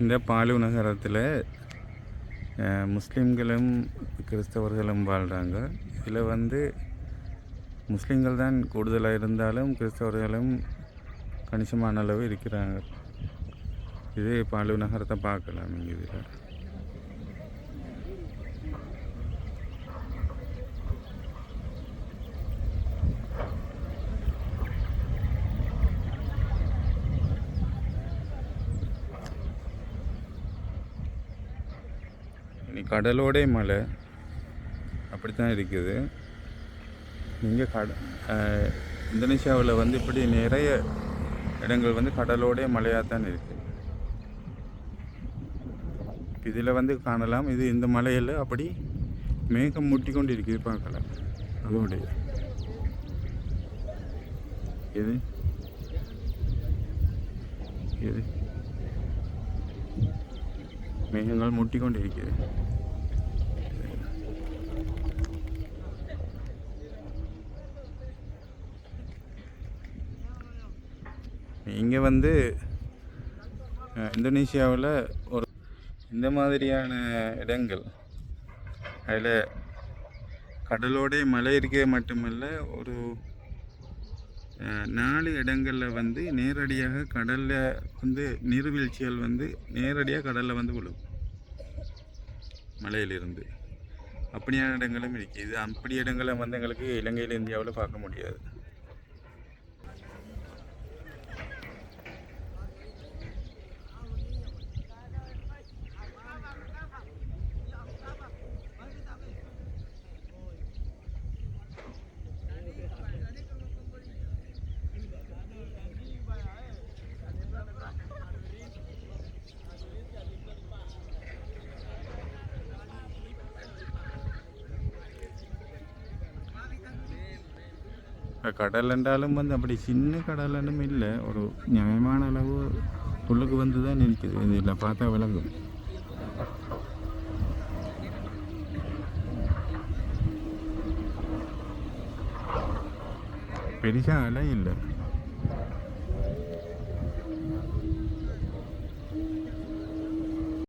இந்த பாலு நகரத்தில் முஸ்லீம்களும் கிறிஸ்தவர்களும் வாழ்கிறாங்க இதில் வந்து முஸ்லீம்கள் தான் கூடுதலாக இருந்தாலும் கிறிஸ்தவர்களும் கணிசமான அளவு இருக்கிறாங்க. இது பாலு நகரத்தை பார்க்கலாம் இங்கே இதில். இனி கடலோடே மலை அப்படித்தான் இருக்குது. இங்கே கட இந்தோனேஷியாவில் வந்து இப்படி நிறைய இடங்கள் வந்து கடலோடே மலையாக தான் இருக்குது இதில் வந்து காணலாம். இது இந்த மலையில் அப்படி மேகம் முட்டி கொண்டு இருக்குது பார்க்கலாம் அதோடைய இது இது மேகங்கள் முட்டி இங்கே வந்து இந்தோனேஷியாவில் ஒரு இந்த மாதிரியான இடங்கள் அதில் கடலோட மலை இருக்க மட்டுமல்ல ஒரு நாலு இடங்களில் வந்து நேரடியாக கடலில் வந்து நீர்வீழ்ச்சிகள் வந்து நேரடியாக கடலில் வந்து விழும். மலையிலிருந்து. அப்படியான இடங்களும் இருக்குது இது அப்படி இடங்களை வந்து எங்களுக்கு இலங்கையில் இந்தியாவில் பார்க்க முடியாது. கடல் என்றாலும் வந்து அப்படி சின்ன கடலும் இல்லை. ஒரு நியாயமான அளவு உள்ளுக்கு வந்து தான் இருக்குது இதில் பார்த்தா விளங்கும். பெருசாக அலை இல்லை.